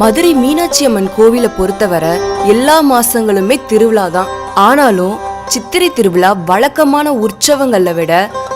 மதுரை மீனாட்சி அம்மன் கோவில பொறுத்தவரை எல்லா மாசங்களுமே திருவிழா தான். ஆனாலும் சித்திரை திருவிழா வழக்கமான உற்சவங்களை விட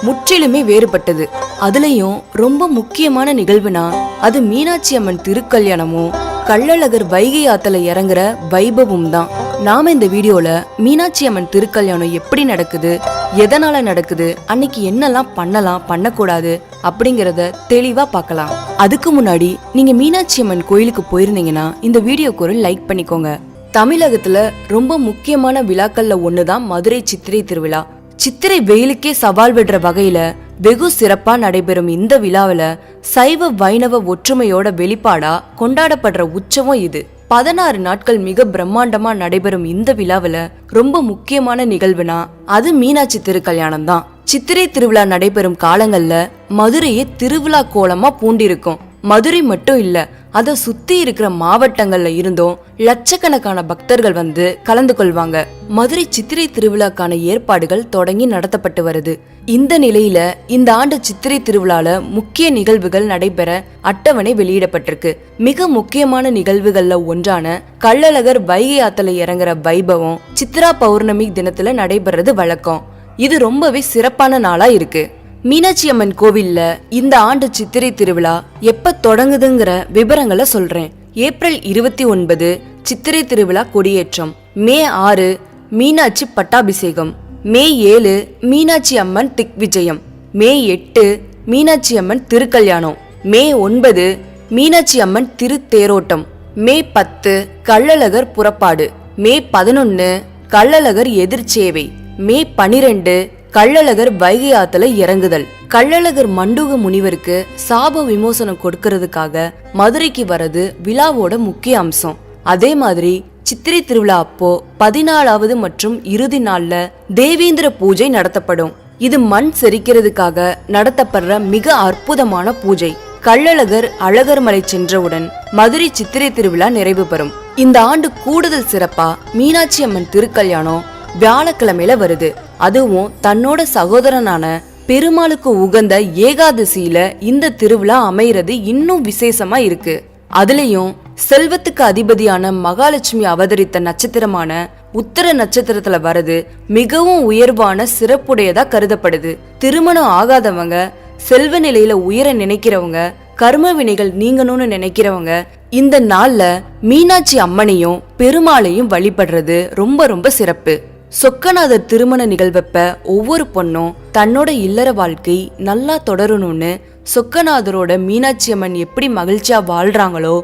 முற்றிலுமே வேறுபட்டது. அதுலயும் ரொம்ப முக்கியமான நிகழ்வுனா அது மீனாட்சி அம்மன் திருக்கல்யாணமும் கள்ளழகர் வைகை ஆத்துல இறங்குற வைபவம் தான். நாம இந்த வீடியோல மீனாட்சி அம்மன் திருக்கல்யாணம் எப்படி நடக்குது எதனால நடக்குது? அன்னைக்கு என்னெல்லாம் பண்ணலாம் பண்ணக்கூடாது அப்படிங்கிறத தெளிவா பார்க்கலாம். அதுக்கு முன்னாடி நீங்க மீனாட்சி அம்மன் கோயிலுக்கு போயிருந்தீங்கன்னா இந்த வீடியோக்கு ஒரு லைக் பண்ணிக்கோங்க. தமிழகத்துல ரொம்ப முக்கியமான விழாக்கள்ல ஒண்ணுதான் மதுரை சித்திரை திருவிழா. சித்திரை வெயிலுக்கே சவால் விடுற வகையில வெகு சிறப்பா நடைபெறும் இந்த விழாவில் சைவ வைணவ ஒற்றுமையோட வெளிப்பாடா கொண்டாடப்படுற உற்சவம் இது. பதினாறு நாட்கள் மிக பிரம்மாண்டமா நடைபெறும் இந்த விழாவில் ரொம்ப முக்கியமான நிகழ்வுனா அது மீனாட்சி திருக்கல்யாணம் தான். சித்திரை திருவிழா நடைபெறும் காலங்கள்ல மதுரையே திருவிழா கோலமா பூண்டிருக்கும். மதுரை மட்டும் இல்லை அதை சுத்தி இருக்கிற மாவட்டங்கள்ல இருந்தும் லட்சக்கணக்கான பக்தர்கள் வந்து கலந்து கொள்வாங்க. மதுரை சித்திரை திருவிழாக்கான ஏற்பாடுகள் தொடங்கி நடத்தப்பட்டு வருது. இந்த நிலையில இந்த ஆண்டு சித்திரை திருவிழால முக்கிய நிகழ்வுகள் நடைபெற அட்டவணை வெளியிடப்பட்டிருக்கு. மிக முக்கியமான நிகழ்வுகள்ல ஒன்றான கள்ளழகர் வைகை ஆத்தல இறங்குற வைபவம் சித்ரா பௌர்ணமி தினத்துல நடைபெறது வழக்கம். இது ரொம்பவே சிறப்பான நாளா இருக்கு. மீனாட்சி அம்மன் கோவில்ல இந்த ஆண்டு சித்திரை திருவிழா எப்ப தொடங்குதுங்கிற விவரங்களை சொல்றேன். ஏப்ரல் இருபத்தி ஒன்பது சித்திரை திருவிழா கொடியேற்றம். மே ஆறு மீனாட்சி பட்டாபிஷேகம். மே ஏழு மீனாட்சி அம்மன் திக்விஜயம் மே எட்டு மீனாட்சி அம்மன் திருக்கல்யாணம். மே ஒன்பது மீனாட்சி அம்மன் திருத்தேரோட்டம். மே பத்து கள்ளழகர் புறப்பாடு. மே பதினொன்று கள்ளழகர் எதிர்ச்சேவை. மே பனிரெண்டு கள்ளழகர் வைகை ஆத்துல இறங்குதல். கள்ளழகர் மண்டுக முனிவருக்கு சாப விமோசனம் கொடுக்கறதுக்காக மதுரைக்கு வரது விழாவோட முக்கிய அம்சம். அதே மாதிரி சித்திரை திருவிழா அப்போ பதினாலாவது மற்றும் இறுதி நாள்ல தேவேந்திர பூஜை நடத்தப்படும். இது மண் செரிக்கிறதுக்காக நடத்தப்படுற மிக அற்புதமான பூஜை. கள்ளழகர் அழகர் மலை சென்றவுடன் மதுரை சித்திரை திருவிழா நிறைவு பெறும். இந்த ஆண்டு கூடுதல் சிறப்பா மீனாட்சி அம்மன் திருக்கல்யாணம் வியாழக்கிழமையில வருது. அதுவும் தன்னோட சகோதரனான பெருமாளுக்கு உகந்த ஏகாதசியில இந்த திருவிழா அமைகிறது இன்னும் விசேஷமா இருக்கு. அதுலயும் செல்வத்துக்கு அதிபதியான மகாலட்சுமி அவதரித்த நட்சத்திரமான உத்தர நட்சத்திரத்துல வரது மிகவும் உயர்வான சிறப்புடையதா கருதப்படுது. திருமணம் ஆகாதவங்க செல்வ நிலையில உயர நினைக்கிறவங்க கர்ம வினைகள் நீங்கணும்னு நினைக்கிறவங்க இந்த நாள்ல மீனாட்சி அம்மனையும் பெருமாளையும் வழிபடுறது ரொம்ப ரொம்ப சிறப்பு. சொக்கநாதர் திருமண நிகழ்வப்ப ஒவ்வொரு பொண்ணும் தன்னோட இல்லற வாழ்க்கை நல்லா தொடரணும்னு சொக்கநாதரோட மீனாட்சி அம்மன் எப்படி மகிழ்ச்சியா வாழ்றாங்களோ